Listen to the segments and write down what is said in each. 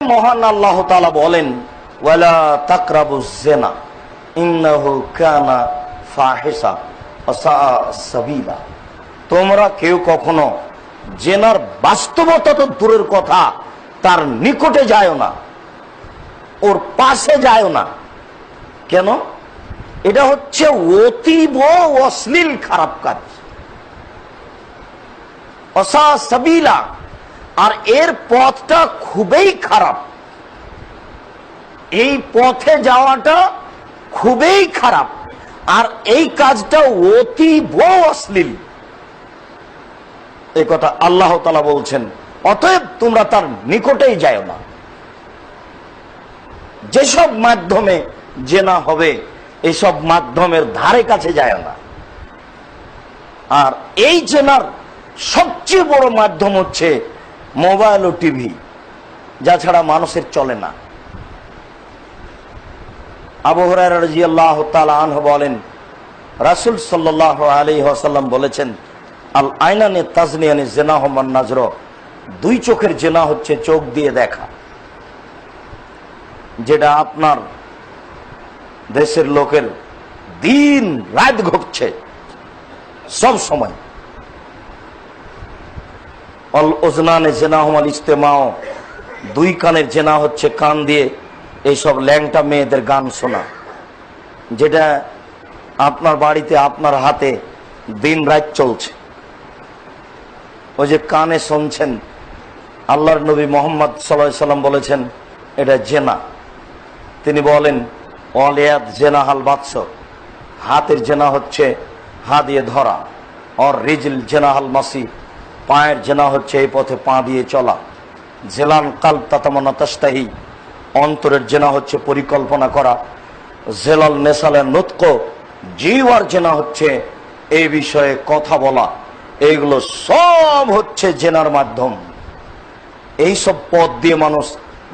মহান আল্লাহ তালা বলেন তোমরা কেউ কখনো জেনার বাস্তবতা তো দূরের কথা, তার নিকটে যায় না, ওর পাশে যায় না। কেন? এটা হচ্ছে অতীব অশ্লীল খারাপ কাজ। অসা সাবিলা আর এর পথটা খুবই খারাপ। এই পথে যাওয়াটা খুবই খারাপ। আর এই কাজটা অতীব অশ্লীল। এই কথা আল্লাহ তালা বলছেন, অতএব তোমরা তার নিকটেই যায় না। যেসব মাধ্যমে জেনা হবে, এসব মাধ্যমের ধারে কাছে যায় না। আর এই জেনার সবচেয়ে বড় মাধ্যম হচ্ছে মোবাইল ও টিভি, যা ছাড়া মানুষের চলে না। আবু হরাইরাহ আনহ বলেন, রাসুল সাল্লাহ আলী আসাল্লাম বলেছেন, আল আইনানে তাজনিয়ানে জেনা হমান নাজর দুই চোখের জেনা হচ্ছে চোখ দিয়ে দেখা, যেটা আপনার দেশের লোকের দিন রাত ঘটছে সব সময়। অল ওজনানে জেনা হমাল ইস্তেমাও দুই কানের জেনা হচ্ছে কান দিয়ে। এইসব ল্যাংটা মেয়েদের গান শোনা। যেটা আপনার বাড়িতে, আপনার হাতে দিন রাত চলছে। ওই যে কানে শুনছেন, আল্লাহর নবী মোহাম্মদ সাল্লাহ সাল্লাম বলেছেন, এটা জেনা। তিনি বলেন, অলিয়াদ জেনা হাল বাদশ। হাতের জেনা হচ্ছে হা দিয়ে ধরা। অর রিজিল জেনা হাল মাসি। পায়ের জেনা হচ্ছে এই পথে পা দিয়ে চলা। জেলান কাল তাতামনা তাস্তাহি অন্তরের জেনা হচ্ছে পরিকল্পনা করা। জেলাল নেশালের নৎক জিওয়ার জেনা হচ্ছে এই বিষয়ে কথা বলা। এইগুলো সব হচ্ছে জেনার মাধ্যম। এই সব পথ দিয়ে মানুষ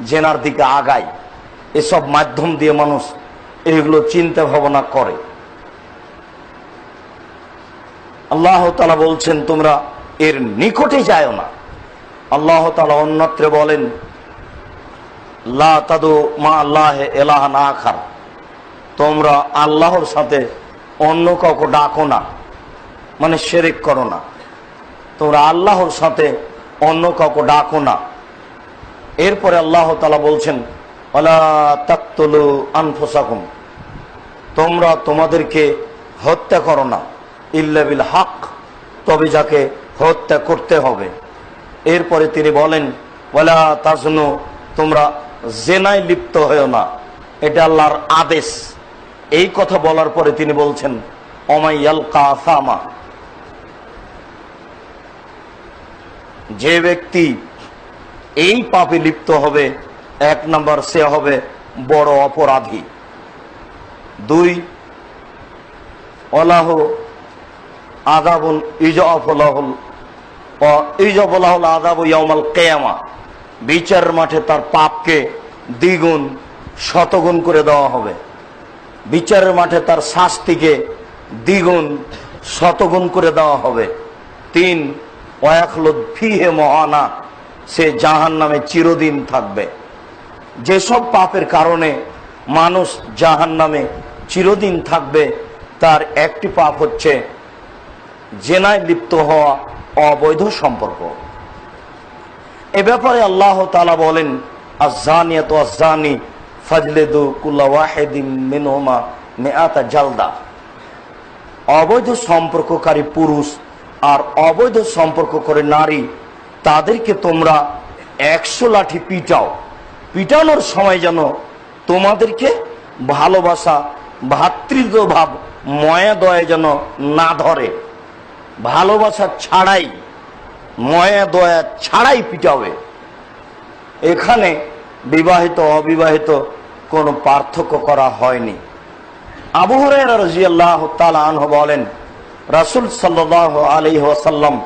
জেনার দিকে আগায়। এসব মাধ্যম দিয়ে মানুষ এগুলো চিন্তা ভাবনা করে। আল্লাহ তালা বলছেন, তোমরা এর নিকটে যায় না। আল্লাহ তালা অন্যত্রে বলেন, লা তাদু মা আল্লাহ এলাহ না তোমরা আল্লাহর সাথে অন্য কাউকে ডাকো না মানে সেরেক করো না। তোমরা আল্লাহর সাথে অন্য কাউকে ডাকো না। এরপরে আল্লাহ তালা বলছেন আনফোসাকুম। তোমরা তোমাদেরকে হত্যা করো না ইল্লাবিল হক, তবে যাকে হত্যা করতে হবে। এরপরে তিনি বলেন ওলা তাজনু, তোমরা জেনায় লিপ্ত হয়েও না। এটা আল্লাহর আদেশ। এই কথা বলার পরে তিনি বলছেন অমাইয়াল কাফামা যে ব্যক্তি এই পাপে লিপ্ত হবে, এক নম্বর সে হবে বড় অপরাধী। দুই অলাহ আদাবুল ইজফলাহুল ইজফলাহুল আদাবু ইয়ামাল কেয়ামা বিচারের মাঠে তার পাপকে দ্বিগুণ, শতগুণ করে দেওয়া হবে। বিচারের মাঠে তার শাস্তিকে দ্বিগুণ, শতগুণ করে দেওয়া হবে। তিন ফিহে মহানা, সে জাহান নামে চিরদিন থাকবে। যেসব পাপের কারণে মানুষ জাহান নামে চিরদিন থাকবে, তার একটি পাপ হচ্ছে জেনায় লিপ্ত হওয়া অবৈধ সম্পর্ক। এ ব্যাপারে আল্লাহ তালা বলেন আজানিয়াত আজানি ফজলেদু কুল্লা ওয়াহেদিন মিনোমা মেআতা জালদা। অবৈধ সম্পর্ককারী পুরুষ আর অবৈধ সম্পর্ক করে নারী, তাদেরকে তোমরা একশো লাঠি পিটাও। পিটানোর সময় যেন তোমাদেরকে ভালোবাসা, ভাতৃত্বভাব ময়া দয়া যেন না ধরে। ভালোবাসা ছাড়াই, ময়া, দয়া ছাড়াই পিটাবে। এখানে বিবাহিত, অবিবাহিত কোনো পার্থক্য করা হয়নি। আবহরের রাজিয়াল্লাহ তালা আনহ বলেন, রাসুল সাল্লাহ আলী ওয়াসাল্লাম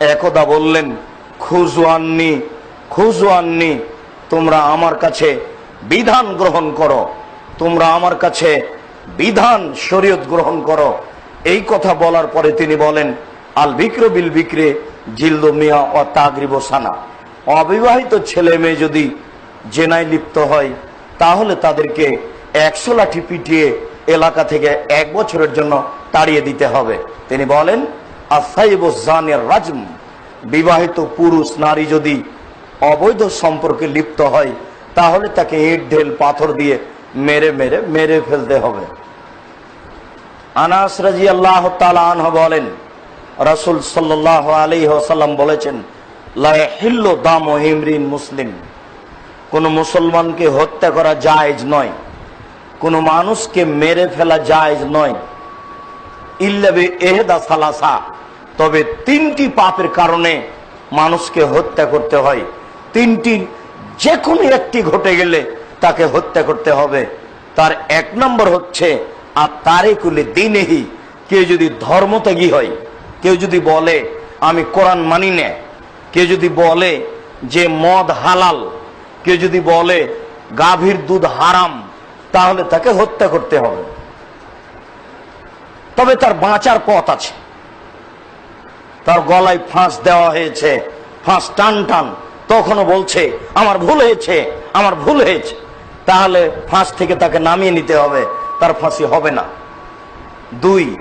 একদা বললেন, খুজওয়ান্নি খুজওয়ান্নি, তোমরা আমার কাছে বিধান গ্রহণ করো। তোমরা আমার কাছে বিধান শরীয়ত গ্রহণ করো। এই কথা বলার পরে তিনি বলেন আল বিক্র বিল বিক্রে জিল্দ মিয়া ও তাগরিব সানা। অবিবাহিত ছেলে মেয়ে যদি জেনায় লিপ্ত হয়, তাহলে তাদেরকে একশো লাঠি পিটিয়ে এলাকা থেকে এক বছরের জন্য তাড়িয়ে দিতে হবে। তিনি বলেন আসাইবানের রাজম, বিবাহিত পুরুষ নারী যদি অবৈধ সম্পর্কে লিপ্ত হয়, তাহলে তাকে ইট, ঢেল, পাথর দিয়ে মেরে মেরে মেরে ফেলতে হবে। আনাস রাজি আল্লাহ আনহ বলেন রাসুল সাল্লাহ আলী সাল্লাম বলেছেন লাহিল্ল দাম হিমরিন মুসলিম। কোন মুসলমানকে হত্যা করা জায়েজ নয়। কোন মানুষকে মেরে ফেলা জায়েজ নয়। ইল্লাবে এহেদা সালাসা। তবে তিনটি পাপের কারণে মানুষকে হত্যা করতে হয়। তিনটি যে কোনো একটি ঘটে গেলে তাকে হত্যা করতে হবে। তার এক নম্বর হচ্ছে আর তারে কুলে দিনেহি কেউ যদি ধর্মত্যাগী হয় কেউ যদি বলে, আমি কোরআন মানি না। কেউ যদি বলে যে মদ হালাল, কেউ যদি বলে গাভীর দুধ হারাম, তাহলে তাকে হত্যা করতে হবে। তবে তার বাঁচার পথ আছে। তার গলায় ফাঁস দেওয়া হয়েছে, ফাঁস টান টান, তখনও বলছে, আমার ভুল হয়েছে, আমার ভুল হয়েছে। তাহলে ফাঁস থেকে তাকে নামিয়ে নিতে হবে, তার ফাঁসি হবে না। দুই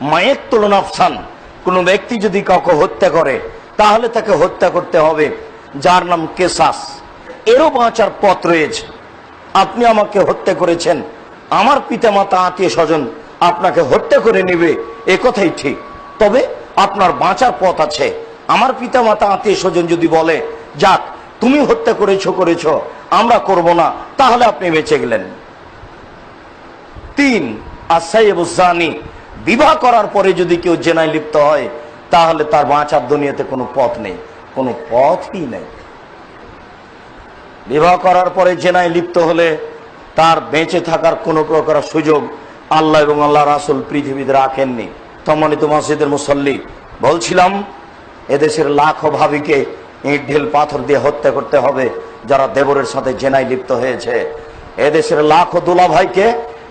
মায়ের তুলনাফসান কোনো ব্যক্তি যদি কাউকে হত্যা করে, তাহলে তাকে হত্যা করতে হবে। যার নাম কেসাস এরও বাঁচার পথ রয়েছে। আপনি আমাকে হত্যা করেছেন। আমার পিতামাতা আত্মীয় স্বজন আপনাকে হত্যা করে নেবে। এ কথাই ঠিক। তবে আপনার বাঁচার পথ আছে। আমার পিতামাতা আত্মীয় স্বজন যদি বলে, যাক, তুমি হত্যা করেছ করেছ, আমরা করব না, তাহলে আপনি বেঁচে গেলেন। তিন আসাইবুজানি বিবাহ করার পরে যদি কেউ জেনায় লিপ্ত হয়, তাহলে তার বাঁচার দুনিয়াতে কোনো পথ নেই। কোনো পথই নেই। বিবাহ করার পরে জেনায় লিপ্ত হলে তার বেঁচে থাকার কোনো প্রকার সুযোগ আল্লাহ এবং আল্লাহ রাসুল পৃথিবীতে রাখেননি। সম্মানিত মসজিদের মুসল্লি, বলছিলাম, এদেশের লাখো ভাবিকে ইট, ঢিল, পাথর দিয়ে হত্যা করতে হবে যারা দেবরের সাথে জেনায় লিপ্ত হয়েছে। এদেশের লাখো দুলা ভাইকে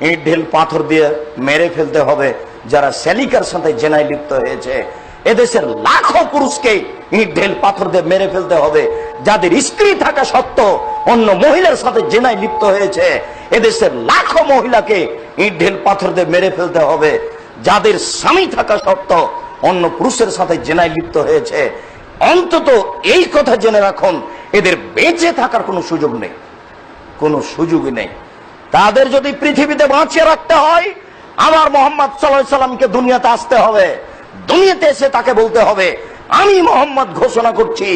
ইট, ঢিল, পাথর দিয়ে মেরে ফেলতে হবে। যারা সেলিকার সাথে জেনায় লিপ্ত হয়েছে, এদেশের লাখো পুরুষকে ইট ঢেল পাথর দিয়ে মেরে ফেলতে হবে। যাদের স্ত্রী থাকা সত্ত্বেও অন্য মহিলার সাথে জেনায় লিপ্ত হয়েছে, এদেশের লাখো মহিলাকে ইট ঢেল পাথর দিয়ে মেরে ফেলতে হবে। যাদের স্বামী থাকা সত্ত্বেও অন্য পুরুষের সাথে জেনায় লিপ্ত হয়েছে, অন্তত এই কথা জেনে রাখুন, এদের বেঁচে থাকার কোনো সুযোগ নেই। কোনো সুযোগই নেই। তাদের যদি পৃথিবীতে বাঁচিয়ে রাখতে হয় আমার মোহাম্মদ সাল্লামকে দুনিয়াতে আসতে হবে। দুনিয়াতে এসে তাকে বলতে হবে, আমি মোহাম্মদ ঘোষণা করছি,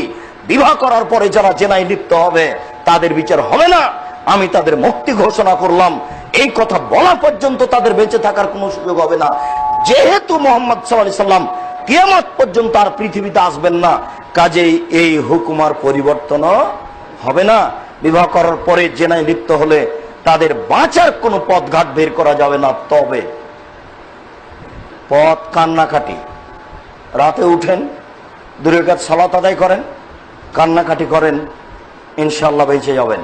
বিবাহ করার পরে যারা জেনায় লিপ্ত হবে, তাদের বিচার হবে না। আমি তাদের মুক্তি ঘোষণা করলাম। এই কথা বলা পর্যন্ত তাদের বেঁচে থাকার কোনো সুযোগ হবে না। যেহেতু মোহাম্মদ সাল্লাহ সাল্লাম কিয়ামত পর্যন্ত আর পৃথিবীতে আসবেন না, কাজেই এই হুকুমার পরিবর্তন হবে না। বিবাহ করার পরে জেনায় লিপ্ত হলে তাদের বাঁচার কোনো পথঘাট বের করা যাবে না। তবে পথ কান্নাকাটি। রাতে উঠেন, দূরের কাজ সালাত আদায় করেন, কান্নাকাটি করেন ইনশাল্লাহ বেঁচে যাবেন।